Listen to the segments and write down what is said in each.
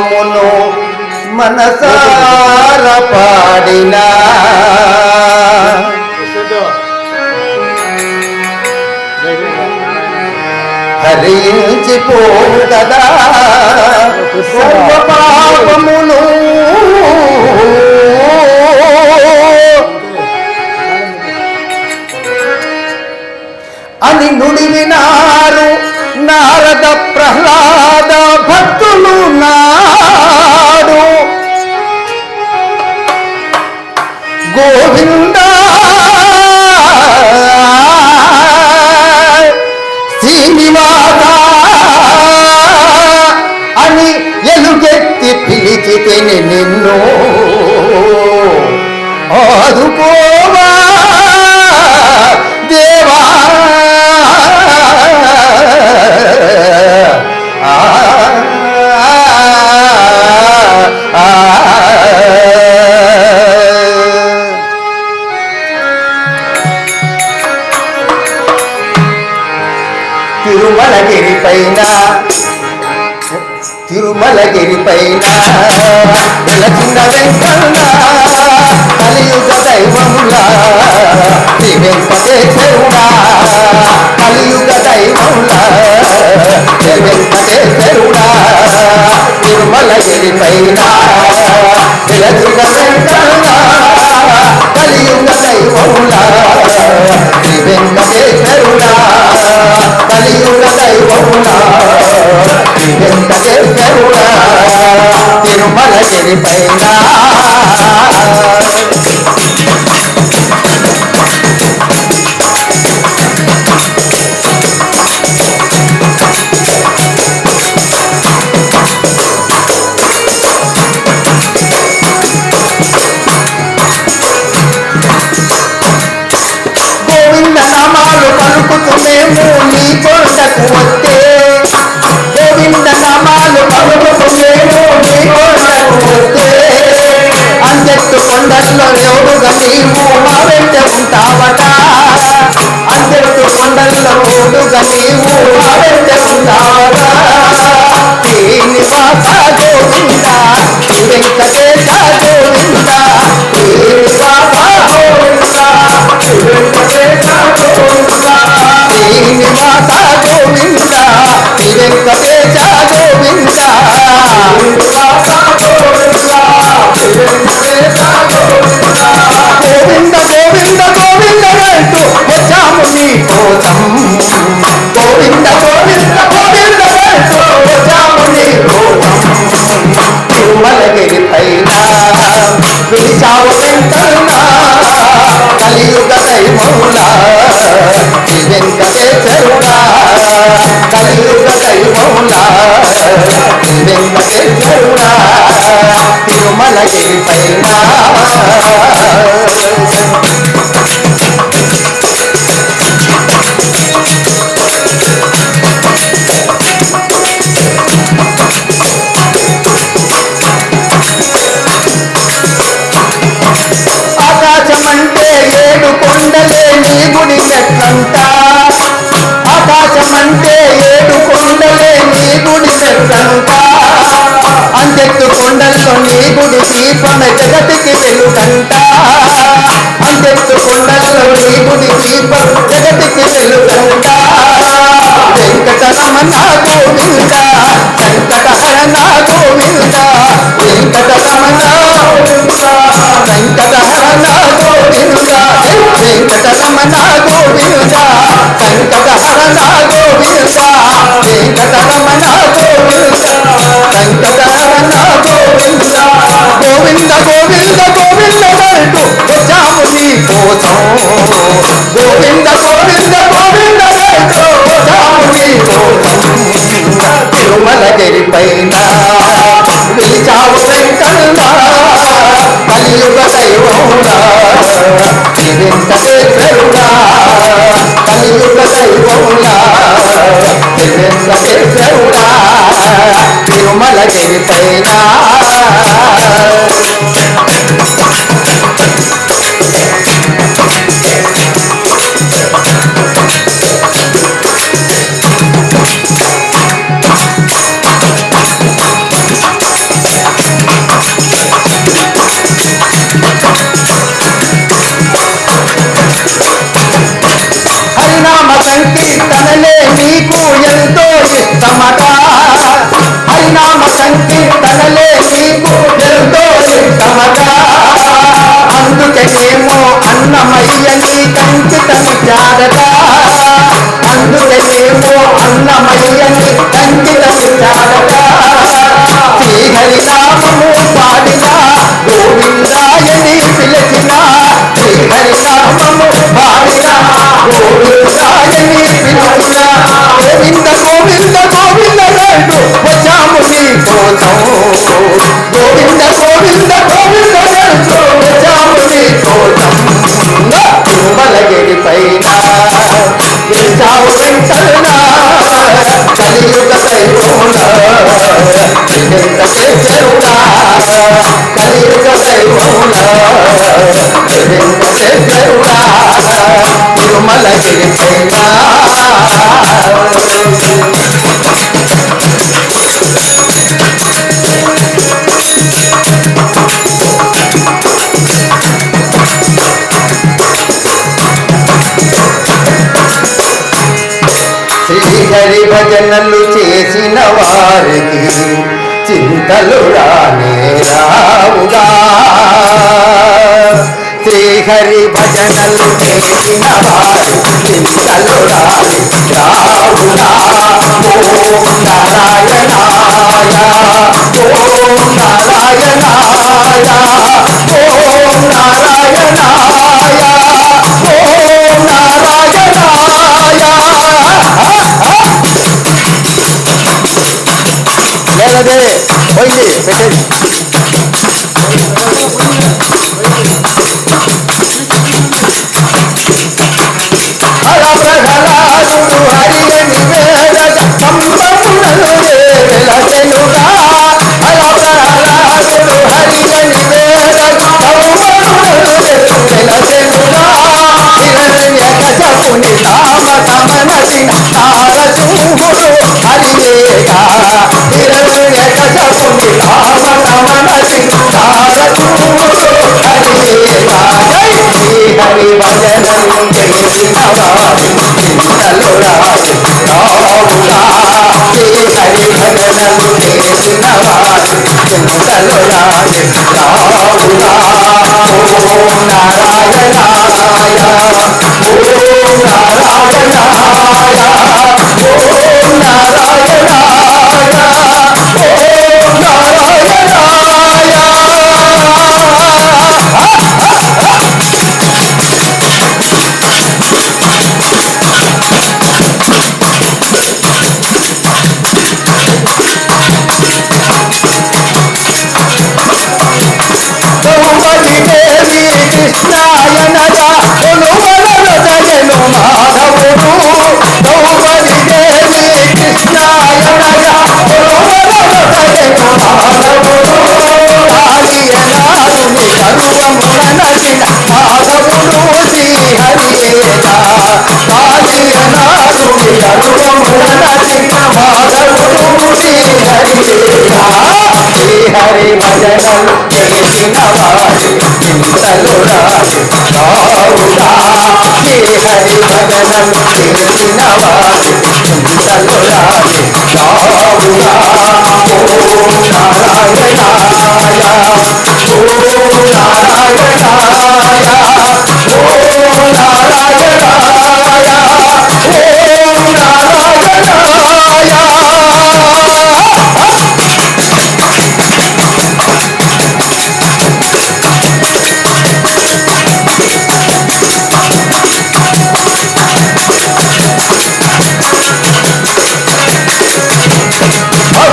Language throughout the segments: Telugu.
నామమును మనసార పాడినా. హరించిపోవు కదా సర్వ పాపమును అని నుడివినారు నారద ప్రహ్లాదా. భక్తులు నాడు. గోవింద. శ్రీనివాస. అని ఎలుగెత్తి పిలిచితే నిన్ను விளக்கினரை தந்தா கலியுக தெய்வமுலா திகழ்பதே பெருமா கலியுக தெய்வமுலா திகழ்பதே பெருமா திருமலையை பைனா விளக்கினரை தந்தா கலியுக தெய்வமுலா திகழ்பதே తిరుమలగిరి నీవు మా వెంట కొండల్లో రేవుగా నీవు మా వెంట ఉంటావట గోవింద వెంకటేశ గోవింద శ్రీనివాస గోవింద శ్రీనివాస గోవింద వెంకటేశ గోవింద గోవింద. కోసం గోవింద గోవింద గోవింద తిరుమలగిరి పైన విడిచావు వెలుగంట అంతెత్తు కొండల్లో నీ దీపం జగతికి వెలుగంట వెంకటరమణ గోవింద? వెంకటహరణ గోవింద? వెంకటరమణ గోవింద? వెంకటరమణ గోవింద? వెంకటరమణ గోవింద? వెంకటహరణ గోవింద? వెంకటరమణ గోవింద? వెంకటహరణ గోవింద? గోవింద గోవింద కమల పైన తండ్రి తనలే నీకు నెలతో సిద్ధమగా అందుకనేమో అన్నమయ్యకి కంకితం జారగా శ్రీహరి భజనలు చేసిన వారికి చింతలు రానే రావుగా. శ్రీహరి భజనలు చెప్పిన నిందలు రాని రావు నామము నారాయణాయ ఓం నారాయణాయ ఓం నారాయణాయ ఓం నారాయణాయ పోయింది పెట్టేది Narayana hari bhajan jai shri nawari kimsalora aa ke hari bhajan jai shri nawari kimsalora aa o narayana o narayana o narayana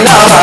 Oh,